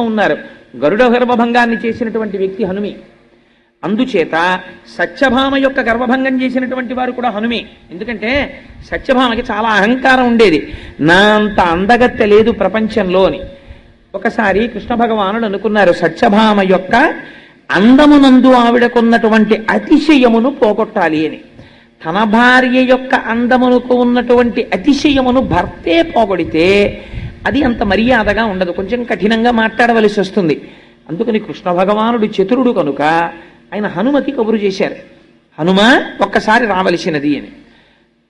ఉన్నారు గరుడ గర్భభంగాన్ని చేసినటువంటి వ్యక్తి హనుమి. అందుచేత సత్యభామ యొక్క గర్భభంగం చేసినటువంటి వారు కూడా హనుమే. ఎందుకంటే సత్యభామకి చాలా అహంకారం ఉండేది. నా అంత అందగత్తె లేదు ప్రపంచంలో అని. ఒకసారి కృష్ణ భగవానుడు అనుకున్నారు సత్యభామ యొక్క అందమునందు ఆవిడకున్నటువంటి అతిశయమును పోగొట్టాలి అని. తన భార్య యొక్క అందమునకు ఉన్నటువంటి అతిశయమును భర్తే పోగొడితే అది అంత మర్యాదగా ఉండదు. కొంచెం కఠినంగా మాట్లాడవలసి వస్తుంది. అందుకని కృష్ణ భగవానుడు చతురుడు కనుక ఆయన హనుమతి కబురు చేశారు. హనుమ ఒక్కసారి రావలసినది అని.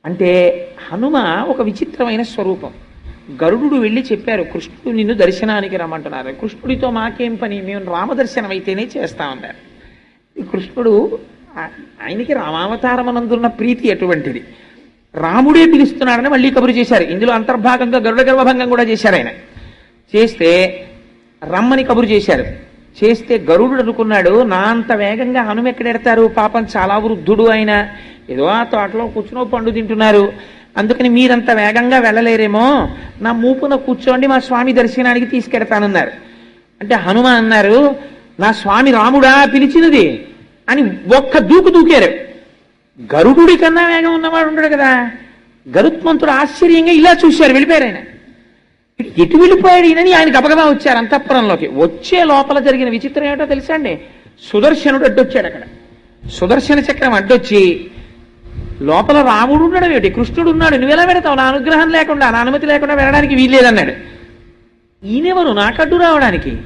అంటే హనుమ ఒక విచిత్రమైన స్వరూపం. గరుడు వెళ్ళి చెప్పారు కృష్ణుడు నిన్ను దర్శనానికి రమ్మంటున్నారు. కృష్ణుడితో మాకేం పని? మేము రామదర్శనం అయితేనే చేస్తామన్నారు ఈ కృష్ణుడు ఆయనకి రామావతారమనందున్న ప్రీతి ఎటువంటిది? రాముడే పిలుస్తున్నాడని మళ్ళీ కబురు చేశారు. ఇందులో అంతర్భాగంగా గరుడ గర్భభంగం కూడా చేశారు ఆయన. చేస్తే రమ్మని కబురు చేశారు. చేస్తే గరుడు అనుకున్నాడు నా అంత వేగంగా హనుమ ఎక్కడెడతారు పాపం చాలా వృద్ధుడు ఆయన. ఏదో ఆ తోటలో కూర్చునో పండు తింటున్నారు. అందుకని మీరంత వేగంగా వెళ్ళలేరేమో. నా మూపున కూర్చోండి మా స్వామి దర్శనానికి తీసుకెడతానన్నారు. అంటే హనుమ అన్నారు నా స్వామి రాముడా పిలిచినది అని ఒక్క దూకు దూకారు. గరుడుడి కన్నా వేగం ఉన్నవాడు ఉండడు కదా. గరుత్మంతుడు ఆశ్చర్యంగా ఇలా చూశారు వెళ్ళిపోయారు ఆయన ఎటు వెళ్ళిపోయాడు ఈయనని ఆయన గబగబా వచ్చారు అంతఃపురంలోకి. వచ్చే లోపల జరిగిన విచిత్రం ఏమిటో తెలుసా అండి? సుదర్శనుడు అడ్డొచ్చాడు అక్కడ. సుదర్శన చక్రం అడ్డొచ్చి లోపల రాముడు ఉన్నాడు ఏమిటి? కృష్ణుడు ఉన్నాడు. నువ్వు ఎలా పెడతావు నా అనుగ్రహం లేకుండా నా అనుమతి లేకుండా వెళ్ళడానికి వీల్లేదన్నాడు. ఈయనెవరు? నాకడ్డు రావడానికి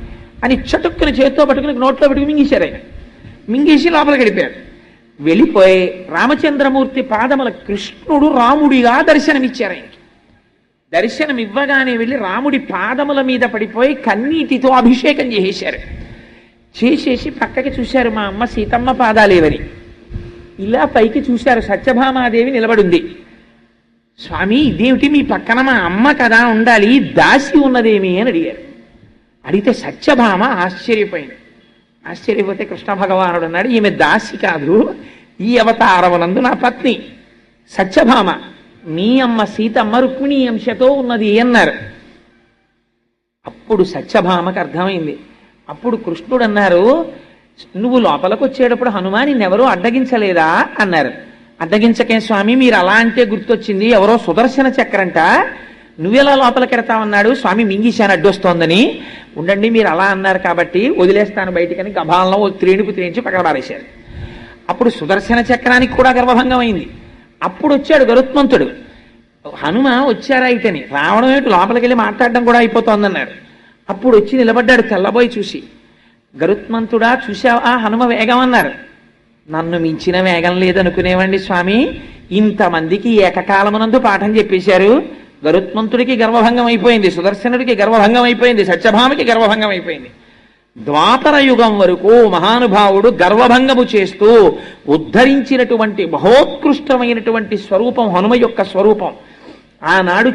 అని చటుక్కుని చేత్తో పట్టుకుని నోట్లో పెట్టుకుని మింగేశారు ఆయన. మింగేసి లోపలికి గడిపారు వెళ్ళిపోయి రామచంద్రమూర్తి పాదముల కృష్ణుడు రాముడిగా దర్శనమిచ్చారు ఆయనకి. దర్శనం ఇవ్వగానే వెళ్ళి రాముడి పాదముల మీద పడిపోయి కన్నీటితో అభిషేకం చేసేశారు. చేసేసి పక్కకి చూశారు మా అమ్మ సీతమ్మ పాదాలేవని. ఇలా పైకి చూశారు సత్యభామాదేవి నిలబడింది. స్వామి ఇదేమిటి మీ పక్కన మా అమ్మ కదా ఉండాలి దాసి ఉన్నదేమి? అని అడిగారు. అడిగితే సత్యభామ ఆశ్చర్యపోయింది. ఆశ్చర్యపోతే కృష్ణ భగవానుడు అన్నాడు ఈమె దాసి కాదు ఈ అవతారమునందు నా పత్ని సత్యభామ. మీ అమ్మ సీతమ్మ రుక్మిణి అంశతో ఉన్నది అన్నారు. అప్పుడు సత్యభామకు అర్థమైంది. అప్పుడు కృష్ణుడు అన్నారు నువ్వు లోపలికి వచ్చేటప్పుడు హనుమాని ఎవరో అడ్డగించలేదా అన్నారు. అడ్డగించకే స్వామి మీరు అలా అంటే గుర్తొచ్చింది ఎవరో సుదర్శన చక్రంట. నువ్వెలా లోపలికి ఎడతావన్నాడు స్వామి మింగిశాను అడ్డొస్తోందని. ఉండండి మీరు అలా అన్నారు కాబట్టి వదిలేస్తాను బయటికని గభాలంలో ఓ త్రేణించి పక్కన పారేశారు. అప్పుడు సుదర్శన చక్రానికి కూడా గర్భభంగం అయింది అప్పుడు వచ్చాడు గరుత్మంతుడు. హనుమ వచ్చారా ఇతని రావడం ఏమిటి? లోపలికి వెళ్ళి మాట్లాడడం కూడా అయిపోతోందన్నారు అప్పుడు వచ్చి నిలబడ్డాడు తెల్లబోయి చూసి. గరుత్మంతుడా చూసావా హనుమ వేగం అన్నారు. నన్ను మించిన వేగం లేదనుకునేవండి స్వామి. ఇంతమందికి ఏకకాలమునందు పాఠం చెప్పేశారు. గరుత్మంతుడికి గర్వభంగం అయిపోయింది సుదర్శనుడికి గర్వభంగం అయిపోయింది సత్యభామకి గర్వభంగం అయిపోయింది ద్వాపర యుగం వరకు మహానుభావుడు గర్వభంగము చేస్తూ ఉద్ధరించినటువంటి మహోత్కృష్టమైనటువంటి స్వరూపం హనుమ యొక్క స్వరూపం. ఆనాడు